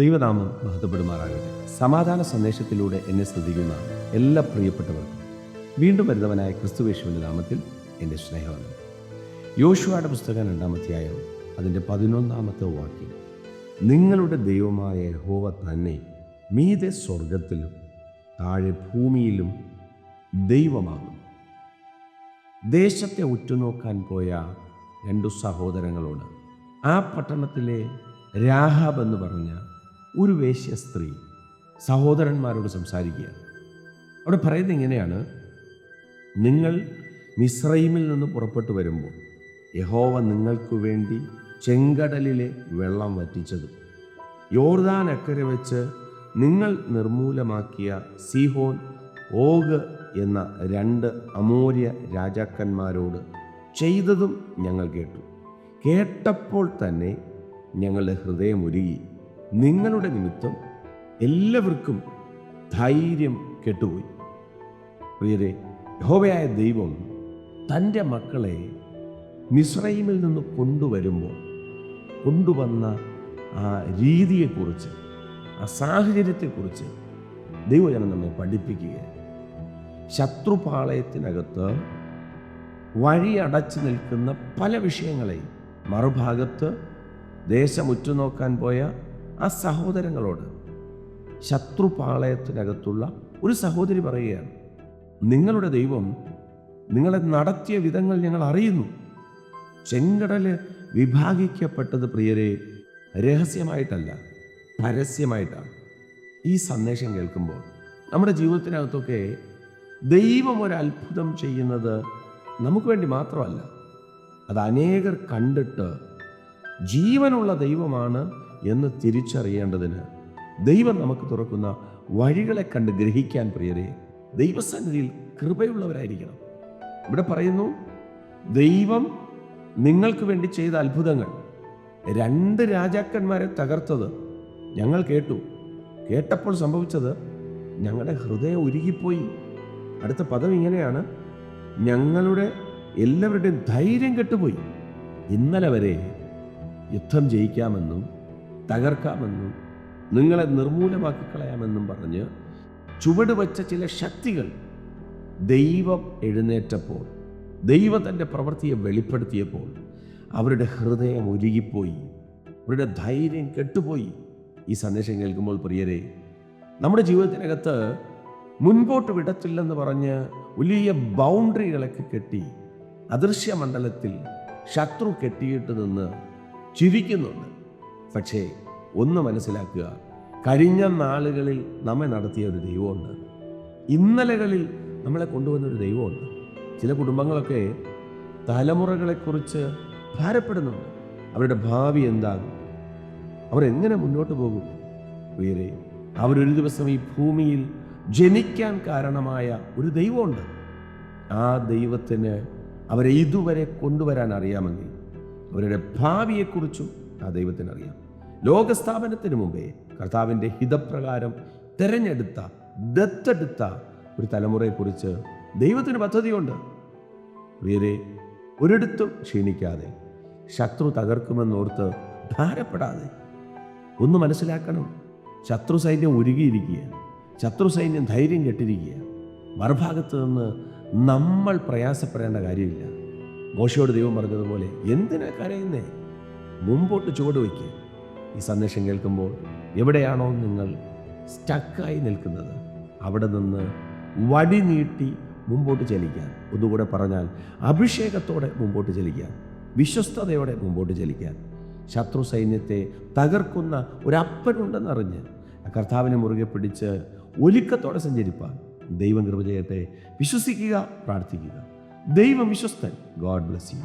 ദൈവനാമം മഹത്വപ്പെടുമാറാകട്ടെ. സമാധാന സന്ദേശത്തിലൂടെ എന്നെ ശ്രദ്ധിക്കുന്ന എല്ലാ പ്രിയപ്പെട്ടവർക്കും വീണ്ടും വരുന്നവനായ ക്രിസ്തുവേശുവിന്റെ നാമത്തിൽ എന്റെ സ്നേഹമാണ് യോശുവയുടെ പുസ്തകം രണ്ടാമധ്യായം അതിന്റെ പതിനൊന്നാമത്തെ വാക്യം. നിങ്ങളുടെ ദൈവമായ ഹോവ തന്നെ മീതെ സ്വർഗത്തിലും താഴെ ഭൂമിയിലും ദൈവമാകും ദേശത്തെ ഉറ്റുനോക്കാൻ പോയ രണ്ടു സഹോദരങ്ങളോട് ആ പട്ടണത്തിലെ രാഹാബ് എന്ന് പറഞ്ഞ ഒരു വേശ്യ സ്ത്രീ സഹോദരന്മാരോട് സംസാരിക്കുക. അവിടെ പറയുന്നത് എങ്ങനെയാണ് നിങ്ങൾ മിസ്രൈമിൽ നിന്ന് പുറപ്പെട്ടു വരുമ്പോൾ യഹോവ നിങ്ങൾക്ക് വേണ്ടി ചെങ്കടലിലെ വെള്ളം വറ്റിച്ചത്. യോർദാൻ അക്കരെ വെച്ച് നിങ്ങൾ നിർമൂലമാക്കിയ സിഹോൻ ഓഗ് എന്ന രണ്ട് അമൂര്യ രാജാക്കന്മാരോട് ചെയ്തതും ഞങ്ങൾ കേട്ടു. കേട്ടപ്പോൾ തന്നെ ഞങ്ങളുടെ ഹൃദയം ഒരുങ്ങി നിങ്ങളുടെ നിമിത്തം എല്ലാവർക്കും ധൈര്യം കെട്ടുപോയി. പ്രിയരെ യഹോവയായ ദൈവം തന്റെ മക്കളെ മിസ്രൈമിൽ നിന്ന് കൊണ്ടുവരുമ്പോൾ കൊണ്ടുവന്ന ആ രീതിയെക്കുറിച്ച് ആ സാഹചര്യത്തെക്കുറിച്ച് ദൈവജനം നമ്മെ പഠിപ്പിക്കുക ശത്രുപാളയത്തിനകത്ത് വഴി അടച്ചു നിൽക്കുന്ന പല വിഷയങ്ങളെയും മറുഭാഗത്ത് ദേശം ഉറ്റുനോക്കാൻ പോയ ആ സഹോദരങ്ങളോട് ശത്രുപാളയത്തിനകത്തുള്ള ഒരു സഹോദരി പറയുകയാണ് നിങ്ങളുടെ ദൈവം നിങ്ങളെ നടത്തിയ വിധങ്ങൾ ഞങ്ങൾ അറിയുന്നു. ചെങ്കടൽ വിഭാഗിക്കപ്പെട്ടത് പ്രിയരെ രഹസ്യമായിട്ടല്ല പരസ്യമായിട്ടാണ്. ഈ സന്ദേശം കേൾക്കുമ്പോൾ നമ്മുടെ ജീവിതത്തിനകത്തൊക്കെ ദൈവം ഒരു അത്ഭുതം ചെയ്യുന്നത് നമുക്ക് വേണ്ടി മാത്രമല്ല അത് അനേകർ കണ്ടിട്ട് ജീവനുള്ള ദൈവമാണ് എന്ന് തിരിച്ചറിയേണ്ടതിന് ദൈവം നമുക്ക് തുറക്കുന്ന വഴികളെ കണ്ട് ഗ്രഹിക്കാൻ പ്രിയരെ ദൈവസന്നിധിയിൽ കൃപയുള്ളവരായിരിക്കണം. ഇവിടെ പറയുന്നു ദൈവം നിങ്ങൾക്ക് വേണ്ടി ചെയ്ത അത്ഭുതങ്ങൾ രണ്ട് രാജാക്കന്മാരെ തകർത്തത് ഞങ്ങൾ കേട്ടു. കേട്ടപ്പോൾ സംഭവിച്ചത് ഞങ്ങളുടെ ഹൃദയം ഉരുകിപ്പോയി. അടുത്ത പദം ഇങ്ങനെയാണ് ഞങ്ങളുടെ എല്ലാവരുടെയും ധൈര്യം കെട്ടുപോയി. ഇന്നലെ വരെ യുദ്ധം ജയിക്കാമെന്നും തകർക്കാമെന്നും നിങ്ങളെ നിർമൂലമാക്കി കളയാമെന്നും പറഞ്ഞ് ചുവട് വച്ച ചില ശക്തികൾ ദൈവം എഴുന്നേറ്റപ്പോൾ ദൈവത്തിന്റെ പ്രവൃത്തിയെ വെളിപ്പെടുത്തിയപ്പോൾ അവരുടെ ഹൃദയം ഒരുകിപ്പോയി അവരുടെ ധൈര്യം കെട്ടുപോയി. ഈ സന്ദേശം കേൾക്കുമ്പോൾ പ്രിയരെ നമ്മുടെ ജീവിതത്തിനകത്ത് മുൻപോട്ട് വിടത്തില്ലെന്ന് പറഞ്ഞ് വലിയ ബൗണ്ടറികളൊക്കെ കെട്ടി അദൃശ്യമണ്ഡലത്തിൽ ശത്രു കെട്ടിയിട്ട് നിന്ന് ചിരിക്കുന്നുണ്ട്. പക്ഷേ ഒന്ന് മനസ്സിലാക്കുക കഴിഞ്ഞ നാളുകളിൽ നമ്മെ നടത്തിയ ഒരു ദൈവമുണ്ട്. ഇന്നലകളിൽ നമ്മളെ കൊണ്ടുവന്ന ഒരു ദൈവമുണ്ട്. ചില കുടുംബങ്ങളൊക്കെ തലമുറകളെക്കുറിച്ച് ഭാരപ്പെടുന്നുണ്ട്. അവരുടെ ഭാവി എന്താകും? അവരെങ്ങനെ മുന്നോട്ട് പോകും? പ്രിയരെ അവരൊരു ദിവസം ഈ ഭൂമിയിൽ ജനിക്കാൻ കാരണമായ ഒരു ദൈവമുണ്ട്. ആ ദൈവത്തിന് അവരെ ഇതുവരെ കൊണ്ടുവരാൻ അറിയാമെങ്കിൽ അവരുടെ ഭാവിയെക്കുറിച്ചും ആ ദൈവത്തിനറിയാം. ലോകസ്ഥാപനത്തിന് മുമ്പേ കർത്താവിന്റെ ഹിതപ്രകാരം തിരഞ്ഞെടുത്ത ദത്തെടുത്ത ഒരു തലമുറയെക്കുറിച്ച് ദൈവത്തിന് പദ്ധതിയുണ്ട്. പ്രിയരെ ഒരിടത്തും ക്ഷീണിക്കാതെ ശത്രു തകർക്കുമെന്നോർത്ത് ഭാരപ്പെടാതെ ഒന്ന് മനസ്സിലാക്കണം. ശത്രു സൈന്യം ഒരുകിയിരിക്കുക ശത്രു സൈന്യം ധൈര്യം കെട്ടിരിക്കുക മറുഭാഗത്ത് നിന്ന് നമ്മൾ പ്രയാസപ്പെടേണ്ട കാര്യമില്ല. മോശയോട് ദൈവം പറഞ്ഞതുപോലെ എന്തിനാ കരയുന്നേ? മുമ്പോട്ട് ചുവട് വയ്ക്കുക ഈ സന്ദേശം കേൾക്കുമ്പോൾ എവിടെയാണോ നിങ്ങൾ സ്റ്റക്കായി നിൽക്കുന്നത്. അവിടെ നിന്ന് വടി നീട്ടി മുമ്പോട്ട് ചലിക്കാൻ. ഒന്നുകൂടെ പറഞ്ഞാൽ അഭിഷേകത്തോടെ മുമ്പോട്ട് ചലിക്കാൻ. വിശ്വസ്തയോടെ മുമ്പോട്ട് ചലിക്കാൻ. ശത്രു സൈന്യത്തെ തകർക്കുന്ന ഒരപ്പനുണ്ടെന്നറിഞ്ഞ് കർത്താവിനെ മുറുകെ പിടിച്ച് ഒലുക്കത്തോടെ സഞ്ചരിപ്പാൻ. ദൈവം കൃപ വിശ്വസിക്കുക പ്രാർത്ഥിക്കുക. ദൈവം വിശ്വസ്തൻ. God bless you